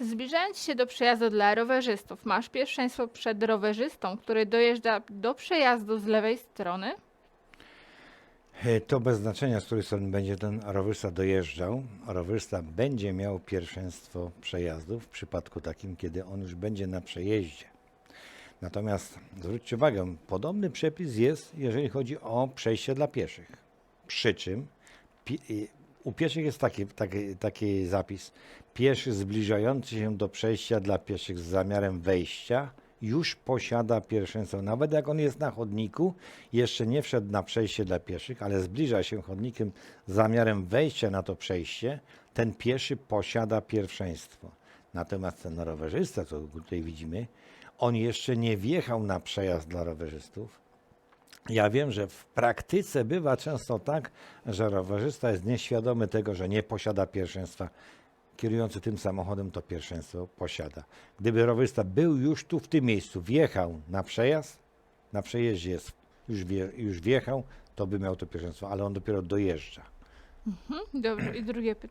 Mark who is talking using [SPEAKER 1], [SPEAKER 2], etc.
[SPEAKER 1] Zbliżając się do przejazdu dla rowerzystów, masz pierwszeństwo przed rowerzystą, który dojeżdża do przejazdu z lewej strony?
[SPEAKER 2] E, To bez znaczenia, z której strony będzie ten rowerzysta dojeżdżał. Rowerzysta będzie miał pierwszeństwo przejazdu w przypadku takim, kiedy on już będzie na przejeździe. Natomiast zwróćcie uwagę, podobny przepis jest, jeżeli chodzi o przejście dla pieszych. Przy czym u pieszych jest taki, taki, taki zapis. Pieszy zbliżający się do przejścia dla pieszych z zamiarem wejścia już posiada pierwszeństwo. Nawet jak on jest na chodniku, jeszcze nie wszedł na przejście dla pieszych, ale zbliża się chodnikiem z zamiarem wejścia na to przejście, ten pieszy posiada pierwszeństwo. Natomiast ten rowerzysta, co tutaj widzimy, on jeszcze nie wjechał na przejazd dla rowerzystów. Ja wiem, że w praktyce bywa często tak, że rowerzysta jest nieświadomy tego, że nie posiada pierwszeństwa. Kierujący tym samochodem to pierwszeństwo posiada. Gdyby rowerzysta był już tu w tym miejscu, wjechał na przejazd, na przejeździe jest, już, wie, już wjechał, to by miał to pierwszeństwo, ale on dopiero dojeżdża.
[SPEAKER 1] Dobrze, i drugie pytanie.